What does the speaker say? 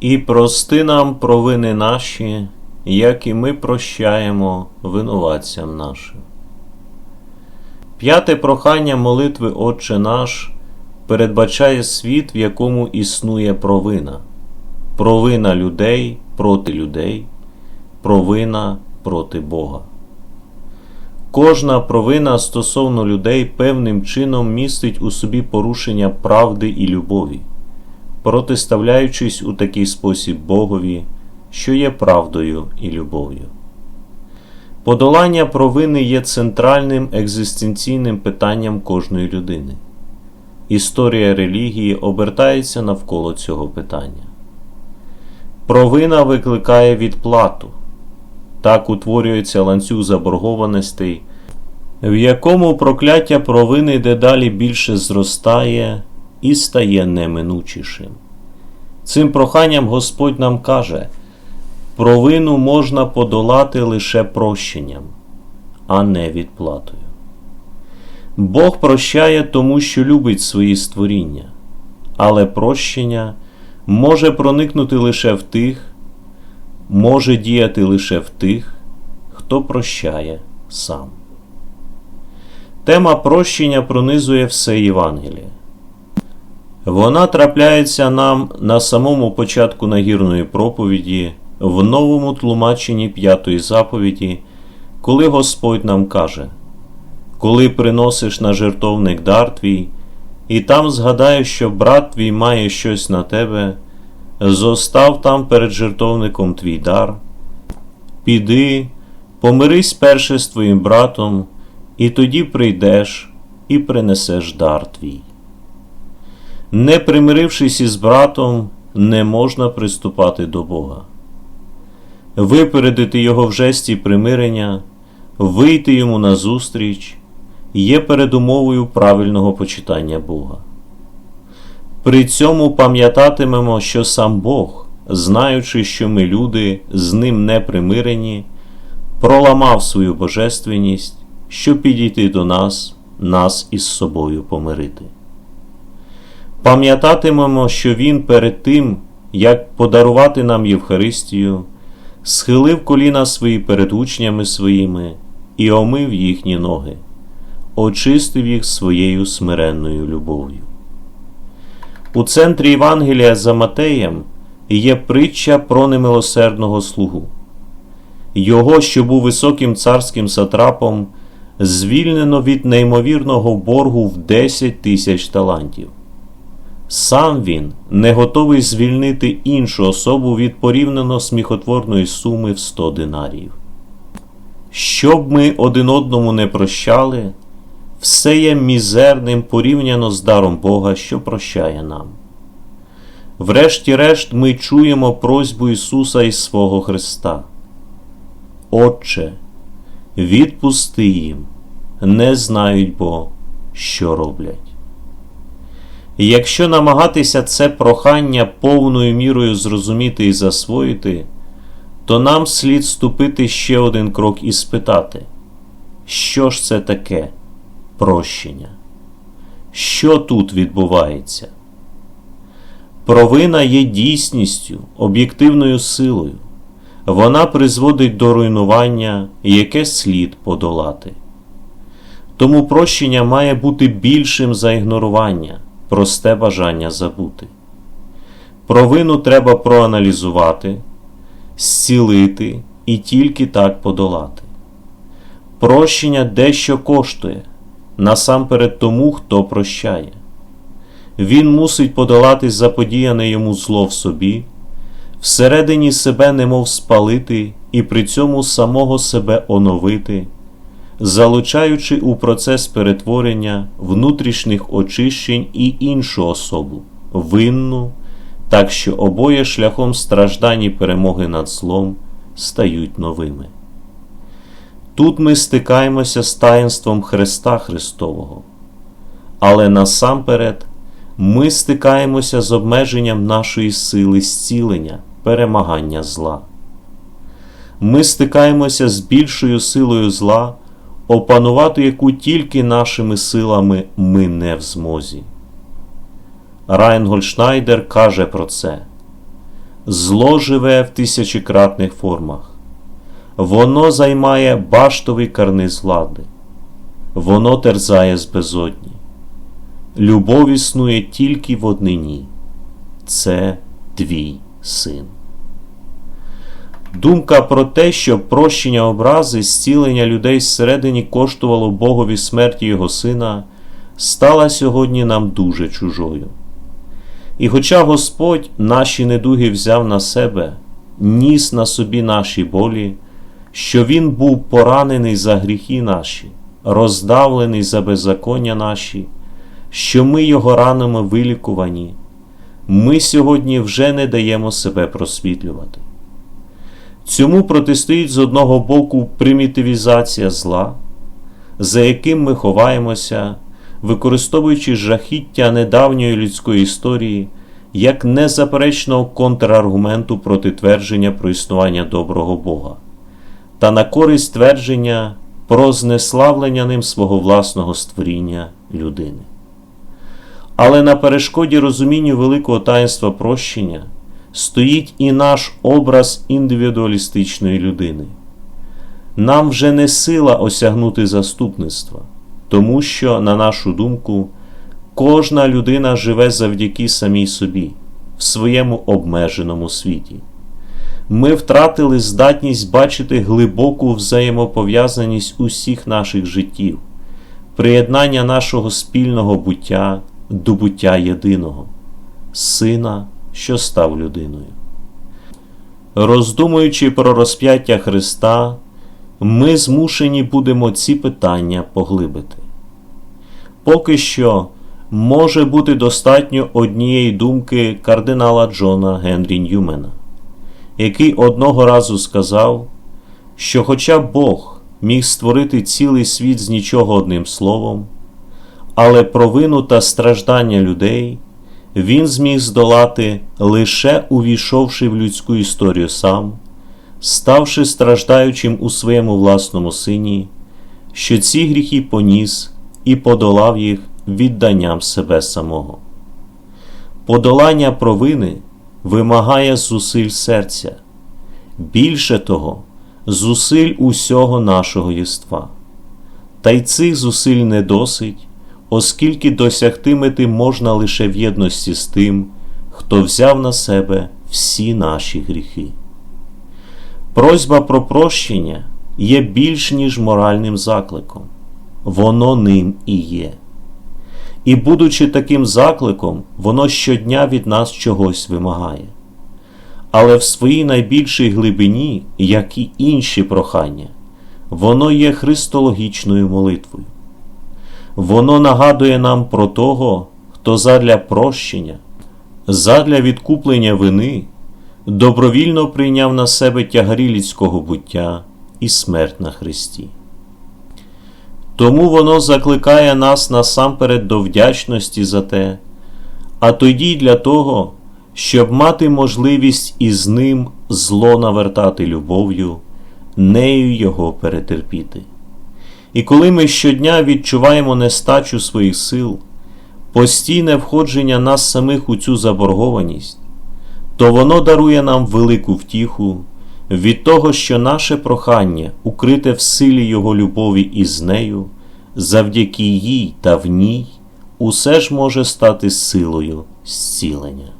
І прости нам провини наші, як і ми прощаємо винуватцям нашим. П'яте прохання молитви Отче наш передбачає світ, в якому існує провина, провина людей проти людей, провина проти Бога. Кожна провина стосовно людей певним чином містить у собі порушення правди і любові, протиставляючись у такий спосіб Богові, що є правдою і любов'ю. Подолання провини є центральним екзистенційним питанням кожної людини. Історія релігії обертається навколо цього питання. Провина викликає відплату. Так утворюється ланцюг заборгованостей, в якому прокляття провини дедалі більше зростає і стає неминучішим. Цим проханням Господь нам каже, провину можна подолати лише прощенням, а не відплатою. Бог прощає тому, що любить свої створіння, але прощення може проникнути лише в тих, може діяти лише в тих, хто прощає сам. Тема прощення пронизує все Євангеліє. Вона трапляється нам на самому початку нагірної проповіді, в новому тлумаченні п'ятої заповіді, коли Господь нам каже: Коли приносиш на жертовник дар твій, і там згадаєш, що брат твій має щось на тебе, зостав там перед жертовником твій дар, піди, помирись перше з твоїм братом, і тоді прийдеш і принесеш дар твій. Не примирившись із братом, не можна приступати до Бога. Випередити його в жесті примирення, вийти йому назустріч є передумовою правильного почитання Бога. При цьому пам'ятатимемо, що сам Бог, знаючи, що ми люди з ним не примирені, проламав свою божественність, щоб підійти до нас, нас із собою помирити. Пам'ятатимемо, що Він перед тим, як подарувати нам Євхаристію, схилив коліна свої перед учнями своїми і омив їхні ноги, очистив їх своєю смиренною любов'ю. У центрі Євангелія за Матеєм є притча про немилосердного слугу. Його, що був високим царським сатрапом, звільнено від неймовірного боргу в 10 тисяч талантів. Сам він не готовий звільнити іншу особу від порівняно сміхотворної суми в 100 динарів. Щоб ми один одному не прощали, все є мізерним порівняно з даром Бога, що прощає нам. Врешті-решт, ми чуємо просьбу Ісуса із свого Христа. Отче, відпусти їм, не знають бо, що роблять. І якщо намагатися це прохання повною мірою зрозуміти і засвоїти, то нам слід ступити ще один крок і спитати, що ж це таке прощення? Що тут відбувається? Провина є дійсністю, об'єктивною силою. Вона призводить до руйнування, яке слід подолати. Тому прощення має бути більшим за ігнорування, просте бажання забути. Провину треба проаналізувати, зцілити і тільки так подолати. Прощення дещо коштує насамперед тому, хто прощає. Він мусить подолати заподіяне йому зло в собі, всередині себе немов спалити і при цьому самого себе оновити, залучаючи у процес перетворення внутрішніх очищень і іншу особу, винну, так що обоє шляхом страждань і перемоги над злом стають новими. Тут ми стикаємося з таїнством Христа Христового, але насамперед ми стикаємося з обмеженням нашої сили зцілення, перемагання зла. Ми стикаємося з більшою силою зла, опанувати яку тільки нашими силами ми не в змозі. Райнгольд Шнайдер каже про це. зло живе в тисячекратних формах. Воно займає баштовий карниз влади, воно терзає з безодні. Любов існує тільки в однині це твій син. Думка про те, що прощення образи, зцілення людей зсередині коштувало Богові смерті Його сина, стала сьогодні нам дуже чужою. І хоча Господь наші недуги взяв на себе, ніс на собі наші болі, що Він був поранений за гріхи наші, роздавлений за беззаконня наші, що ми Його ранами вилікувані, ми сьогодні вже не даємо себе просвітлювати. Цьому протистоїть з одного боку примітивізація зла, за яким ми ховаємося, використовуючи жахіття недавньої людської історії як незаперечного контраргументу проти твердження про існування доброго Бога, та на користь твердження про знеславлення ним свого власного створіння людини. Але на перешкоді розумінню великого таїнства прощення стоїть і наш образ індивідуалістичної людини. Нам вже не сила осягнути заступництва, тому що, на нашу думку, кожна людина живе завдяки самій собі в своєму обмеженому світі. Ми втратили здатність бачити глибоку взаємопов'язаність усіх наших життів, приєднання нашого спільного буття до буття єдиного, Сина, що став людиною. Роздумуючи про розп'яття Христа, ми змушені будемо ці питання поглибити. Поки що може бути достатньо однієї думки кардинала Джона Генрі Ньюмена, який одного разу сказав, що, хоча Бог міг створити цілий світ з нічого одним словом, але провину та страждання людей він зміг здолати лише увійшовши в людську історію сам, ставши страждаючим у своєму власному сині, що ці гріхи поніс і подолав їх відданням себе самого. Подолання провини вимагає зусиль серця, більше того, зусиль усього нашого єства. Та й цих зусиль не досить, оскільки досягти мети можна лише в єдності з тим, хто взяв на себе всі наші гріхи. Просьба про прощення є більш ніж моральним закликом, воно ним і є. І, будучи таким закликом, воно щодня від нас чогось вимагає. Але в своїй найбільшій глибині, як і інші прохання, воно є христологічною молитвою. Воно нагадує нам про того, хто задля прощення, задля відкуплення вини добровільно прийняв на себе тягарі людського буття і смерть на Христі. Тому воно закликає нас насамперед до вдячності за те, а тоді й для того, щоб мати можливість із ним зло навертати любов'ю, нею його перетерпіти. І коли ми щодня відчуваємо нестачу своїх сил, постійне входження нас самих у цю заборгованість, то воно дарує нам велику втіху від того, що наше прохання, укрите в силі Його любові із нею, завдяки їй та в ній, усе ж може стати силою зцілення.